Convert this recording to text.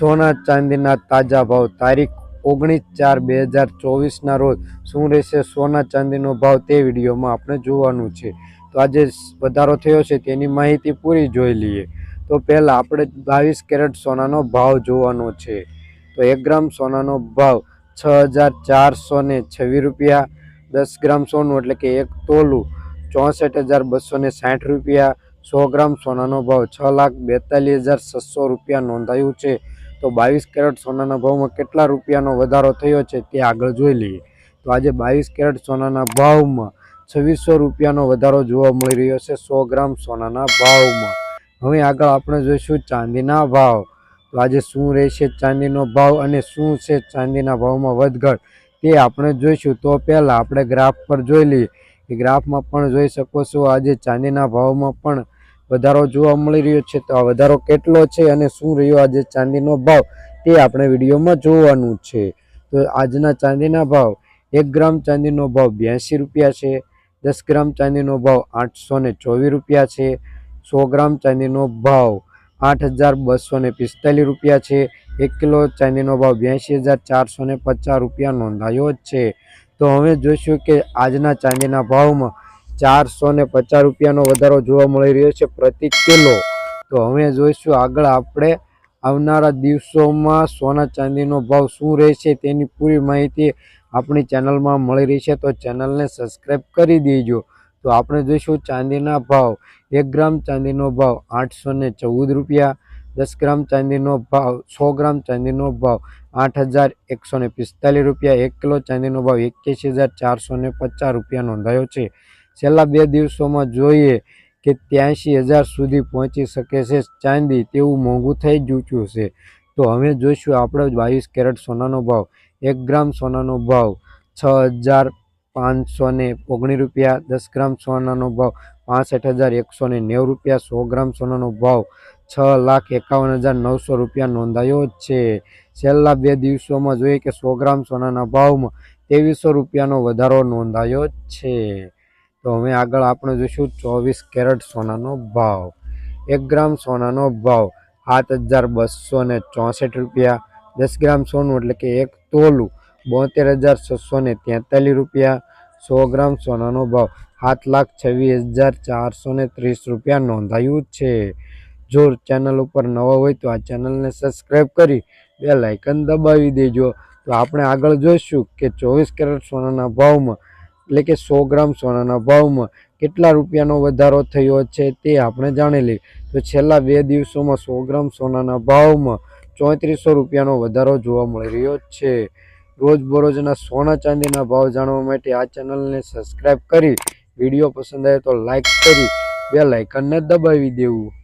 સોના ચાંદીના તાજા ભાવ. તારીખ ઓગણીસ ચાર બે હજાર ચોવીસના રોજ શું રહેશે સોના ચાંદીનો ભાવ તે વિડીયોમાં આપણે જોવાનું છે. તો આજે વધારો થયો છે તેની માહિતી પૂરી જોઈ લઈએ. તો પહેલાં આપણે બાવીસ કેરેટ સોનાનો ભાવ જોવાનો છે. તો એક ગ્રામ સોનાનો ભાવ છ હજાર ચારસો છવ્વીસ રૂપિયા, દસ ગ્રામ સોનું એટલે કે એક તોલું ચોસઠ હજાર બસો સાઠ રૂપિયા, સો ગ્રામ સોનાનો ભાવ છ લાખ બેતાલીસ હજાર છસો રૂપિયા નોંધાયું છે. તો બાવીસ કેરેટ સોનાના ભાવમાં કેટલા રૂપિયાનો વધારો થયો છે તે આગળ જોઈ લઈએ. તો આજે બાવીસ કેરેટ સોનાના ભાવમાં છવ્વીસો રૂપિયાનો વધારો જોવા મળી રહ્યો છે, સો ગ્રામ સોનાના ભાવમાં. હવે આગળ આપણે જોઈશું ચાંદીના ભાવ. તો આજે શું રહેશે ચાંદીનો ભાવ અને શું છે ચાંદીના ભાવમાં વધઘટ તે આપણે જોઈશું. તો પહેલાં આપણે ગ્રાફ પર જોઈ લઈએ. એ ગ્રાફમાં પણ જોઈ શકો છો, આજે ચાંદીના ભાવમાં પણ વધારો જોવા મળી રહ્યો છે. તો આ વધારો કેટલો છે અને શું રહ્યો? આજે ચાંદીનો ભાવ તે આપણે વિડીયોમાં જોવાનું છે. તો આજના ચાંદીના ભાવ, એક ગ્રામ ચાંદીનો ભાવ બ્યાસી રૂપિયા છે, દસ ગ્રામ ચાંદીનો ભાવ આઠસો ચોવીસ રૂપિયા છે, સો ગ્રામ ચાંદીનો ભાવ આઠ હજાર બસો પિસ્તાલીસ રૂપિયા છે, એક કિલો ચાંદીનો ભાવ બ્યાસી હજાર ચારસો પચાસ રૂપિયા નોંધાયો છે. તો હવે જોઈશું કે આજના ચાંદીના ભાવમાં ચારસો ને પચાસ રૂપિયાનો વધારો જોવા મળી રહ્યો છે પ્રતિ કિલો. તો હવે જોઈશું આગળ આપણે આવનારા દિવસોમાં સોના ચાંદીનો ભાવ શું રહેશે તેની પૂરી માહિતી આપણી ચેનલમાં મળી રહી છે. તો ચેનલને સબસ્ક્રાઈબ કરી દેજો. તો આપણે જોઈશું ચાંદીના ભાવ. એક ગ્રામ ચાંદીનો ભાવ આઠસો ને ચૌદ રૂપિયા. દસ ગ્રામ ચાંદીનો ભાવ સો ગ્રામ ચાંદીનો ભાવ આઠ હજાર એકસો પિસ્તાલીસ રૂપિયા. એક કિલો ચાંદીનો ભાવ એક્યાસી હજાર ચારસો પચાસ રૂપિયા નોંધાયો છે. છેલ્લા બે દિવસોમાં જોઈએ કે ત્યાંશી હજાર સુધી પહોંચી શકે છે ચાંદી તેવું મોંઘું થઈ ચૂક્યું છે. તો હવે જોઈશું આપણે બાવીસ કેરેટ સોનાનો ભાવ, એક ગ્રામ સોનાનો ભાવ છ હજાર પાંચસો ને ઓગણીસ રૂપિયા, દસ ગ્રામ સોનાનો ભાવ પાસઠ હજાર એકસો ને નેવું રૂપિયા, સો ગ્રામ સોનાનો ભાવ છ લાખ એકાવન હજાર નવસો રૂપિયા નોંધાયો છે. છેલ્લા બે દિવસોમાં જોઈએ કે સો ગ્રામ સોનાના ભાવમાં ત્રેવીસો રૂપિયાનો વધારો નોંધાયો છે. તો હવે આગળ આપણે જોઈશું ચોવીસ કેરેટ સોનાનો ભાવ. એક ગ્રામ સોનાનો ભાવ સાત હજાર બસો ને ચોસઠ રૂપિયા, દસ ગ્રામ સોનું એટલે કે એક તોલું બોતેર હજાર છસો ને તેતાલીસ રૂપિયા, સો ગ્રામ સોનાનો ભાવ સાત લાખ છવ્વીસ હજાર ચારસો ને ત્રીસ રૂપિયા નોંધાયું છે. જો ચેનલ ઉપર નવા હોય તો આ ચેનલને સબસ્ક્રાઈબ કરી બે લાઇકન દબાવી દેજો. તો આપણે આગળ જોઈશું કે ચોવીસ કેરેટ સોનાના ભાવમાં એટલે કે સો ગ્રામ સોનાના ભાવમાં કેટલા રૂપિયાનો વધારો થયો છે તે આપણે જાણી લઈએ. તો છેલ્લા બે દિવસોમાં સો ગ્રામ સોનાના ભાવમાં ચોત્રીસો રૂપિયાનો વધારો જોવા મળી રહ્યો છે. રોજબરોજના સોના ચાંદીના ભાવ જાણવા માટે આ ચેનલને સબસ્ક્રાઈબ કરી વીડિયો પસંદ આવે તો લાઇક કરી, બે લાઇકનને દબાવી દેવું.